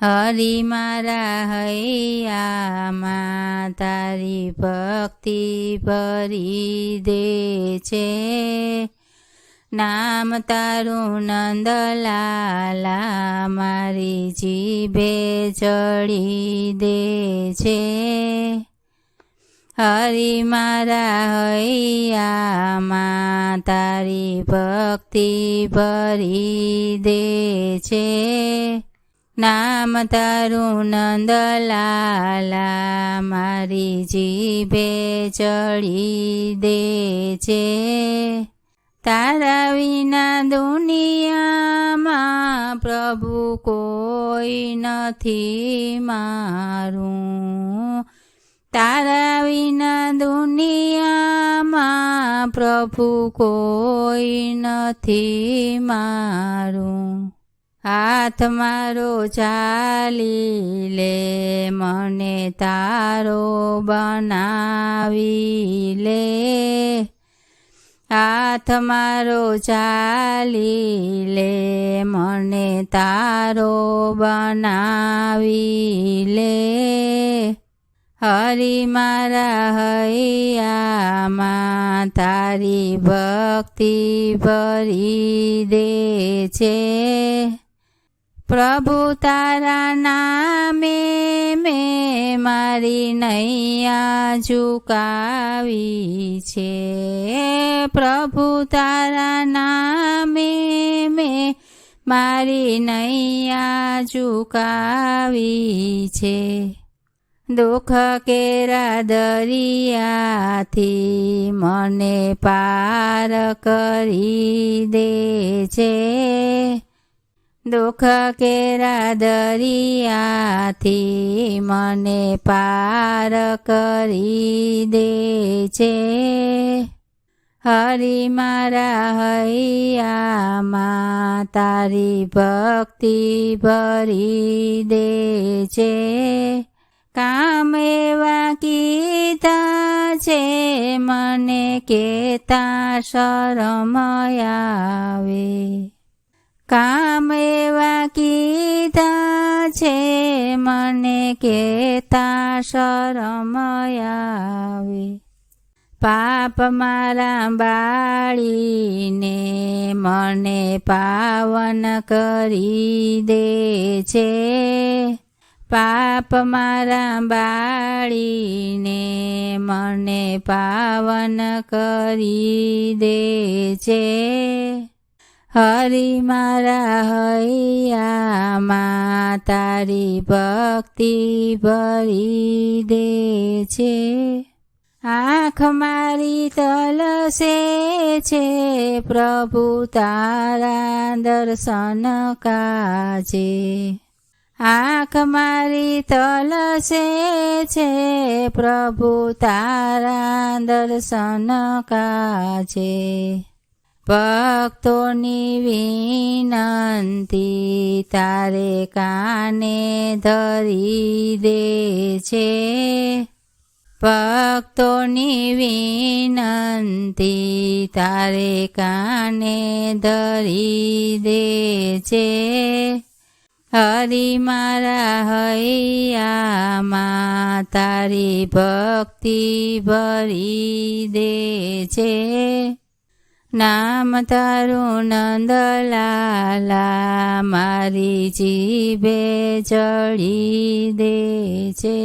હરી મારા હૈયામાં તારી ભક્તિ ભરી દે છે. નામ તારું નંદલાલા મારી જીભે ચડી દે છે. હરી મારા હૈયામાં તારી ભક્તિ ભરી દે છે. નામ તારું નંદલાલા, મારી જીભે ચડી દે છે. તારા વિના દુનિયામાં પ્રભુ કોઈ નથી મારું. તારા વિના દુનિયામાં પ્રભુ કોઈ નથી મારું. હાથ મારો ચાલી લે, મને તારો બનાવી લે. હાથ મારો ચાલી લે, મને તારો બનાવી લે. હરી મારા હૈયામાં તારી ભક્તિ ભરી દે છે. પ્રભુ તારા નામે મેં મારી નૈયા ઝુકાવી છે. પ્રભુ તારા નામે મેં મારી નૈયા ઝુકાવી છે. દુઃખ કેરા દરિયાથી મને પાર કરી દે છે. દુઃખ કેરા દરિયાથી મને પાર કરી દે છે. હરી મારા હૈયામાં તારી ભક્તિ ભરી દે છે. કામ એવા કીધા છે, મને કેતા શરમ આવે. કામ એવા કીધા છે, મને કેતા શરમ આવે. પાપ મારા બાળીને મને પાવન કરી દે છે. પાપ મારા બાળીને મને પાવન કરી દે છે. હરી મારા હૈયામાં તારી ભક્તિ ભરી દે છે. આંખ મારી તલસે છે, પ્રભુ તારા દર્શન કાજે. આંખ મારી તલસે છે, પ્રભુ તારા દર્શન કાજે. ભક્તોની વિનંતી તારે કાને ધરી દે છે? ભક્તોની વિનંતી તારે કાને ધરી દે છે? હરી મારા હૈયામાં તારી ભક્તિ ભરી દે છે. નામ તારું નંદલાલા મારી જીભે ચડી દે છે